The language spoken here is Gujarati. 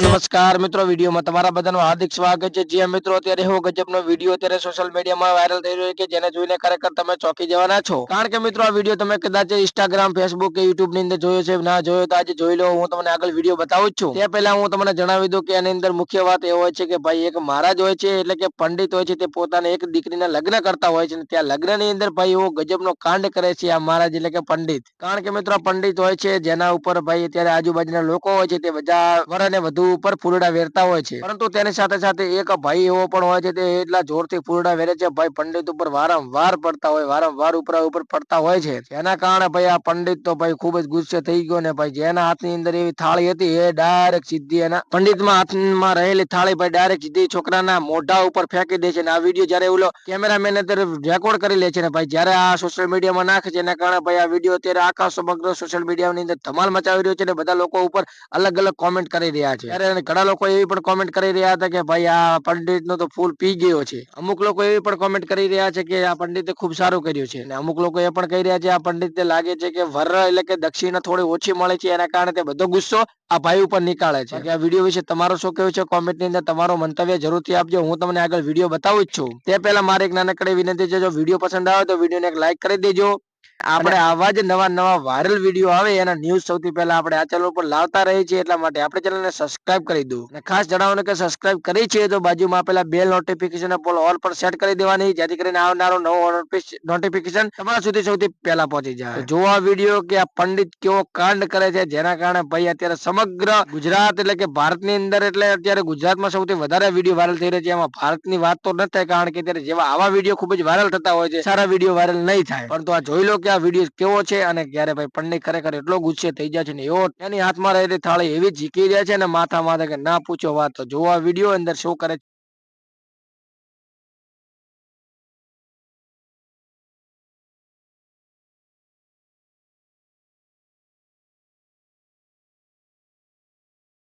નમસ્કાર મિત્રો વિડીયોમાં તમારા બધાનું હાર્દિક સ્વાગત છે. જે મિત્રો અત્યારે એવો ગજબનો વીડિયો અત્યારે સોશિયલ મીડિયામાં વાયરલ થઈ રહ્યો છે કે જેને જોઈને ખરેખર તમે ચોકી જવાના છો. કારણ કે મિત્રો આ વીડિયો તમે કદાચ ઇન્સ્ટાગ્રામ ફેસબુક કે યુટ્યુબની અંદર જોયો છે ના જોયો તો આજે જોઈ લો હું તમને આગળ વીડિયો બતાવું છું. તે પહેલા હું તમને જણાવી દઉં કે એની અંદર મુખ્ય વાત એ હોય છે કે ભાઈ એક મહારાજ હોય છે એટલે કે પંડિત હોય છે તે પોતાને એક દીકરીના લગ્ન કરતા હોય છે અને ત્યાં લગ્નની અંદર ભાઈ એવો ગજબનો કાંડ કરે છે આ મહારાજ એટલે કે પંડિત. કારણ કે મિત્રો પંડિત હોય છે જેના ઉપર ભાઈ અત્યારે આજુબાજુના લોકો હોય છે તે બધા વર અને વધુ ઉપર ફૂલડા વેરતા હોય છે. પરંતુ તેની સાથે સાથે એક ભાઈ એવો પણ હોય છે તે એટલા જોરથી ફૂલડા વેરે છે, ભાઈ પંડિત ઉપર વારંવાર પડતા હોય, વારંવાર ઉપર ઉપર પડતા હોય છે. જેના કારણે ભાઈ આ પંડિત તો ભાઈ ખૂબ જ ગુસ્સે થઈ ગયો ને ભાઈ જેના હાથની અંદર એવી થાળી હતી એ ડાયરેક્ટ સીધી એના પંડિતમાં હાથમાં રહેલી થાળી ભાઈ ડાયરેક્ટ સીધી છોકરાના મોઢા ઉપર ફેંકી દે છે અને આ વીડિયો જયારે ઓલો કેમેરામેન રેકોર્ડ કરી લે છે ને ભાઈ જયારે આ સોશિયલ મીડિયામાં નાખે છે એના કારણે ભાઈ આ વીડિયો અત્યારે આખા સમગ્ર સોશિયલ મીડિયાની અંદર ધમાલ મચાવી રહ્યો છે ને બધા લોકો ઉપર અલગ અલગ કોમેન્ટ કરી રહ્યા છે. ત્યારે ઘણા લોકો એવી પણ કોમેન્ટ કરી રહ્યા હતા કે ભાઈ આ પંડિત નો તો ફૂલ પી ગયો છે. અમુક લોકો એવી પણ કોમેન્ટ કરી રહ્યા છે કે આ પંડિતે ખૂબ સારું કર્યું છે. અને અમુક લોકો એ પણ કહી રહ્યા છે આ પંડિતને લાગે છે કે વર એટલે કે દક્ષિણા થોડી ઓછી મળે છે, એના કારણે તે બધો ગુસ્સો આ ભાઈ ઉપર નીકાળે છે. કે આ વીડિયો વિશે તમારો શું કેવું છે? કોમેન્ટની અંદર તમારો મંતવ્ય જરૂરથી આપજો. હું તમને આગળ વીડિયો બતાવું જ છું. તે પહેલા મારે એક નાનકડી વિનંતી છે, જો વીડિયો પસંદ આવે તો વિડીયોને એક લાઈક કરી દેજો. આપણે આવા જ નવા નવા વાયરલ વીડિયો આવે એના ન્યૂઝ સૌથી પહેલા આપણે આ ચેનલ ઉપર લાવતા રહીએ છીએ એટલા માટે આપણે ચેનલને સબસ્ક્રાઇબ કરી દો અને ખાસ જણાવવાનું કે સબસ્ક્રાઇબ કરી છે તો બાજુમાં આપેલા બેલ નોટિફિકેશન પોલ ઓલ પર સેટ કરી દેવાની જેથી કરીને આવનારો નવો નોટિફિકેશન તમારા સુધી સૌથી પહેલા પહોંચી જાય. જો આ વીડિયો કે આ પંડિત કેવો કાંડ કરે છે જેના કારણે ભાઈ અત્યારે સમગ્ર ગુજરાત એટલે કે ભારતની અંદર એટલે અત્યારે ગુજરાતમાં સૌથી વધારે વીડિયો વાયરલ થઈ રહ્યો છે. એમાં ભારતની વાત તો ન થાય કારણ કે અત્યારે જેવા આવા વીડિયો ખૂબ જ વાયરલ થતા હોય છે સારા વીડિયો વાયરલ નહીં થાય. પરંતુ આ જોઈ લો કે આ વીડિયો કેવો છે અને ક્યારે ભાઈ પંડિત ખરેખર એટલો ગુસ્સે થઈ જાય છે ને એવો એની હાથમાં રહેલી થાળી એવી ઝીકી જાય છે ને માથા માથે કે ના પૂછો વાત. તો જોવા વીડિયો અંદર શું કરે છે.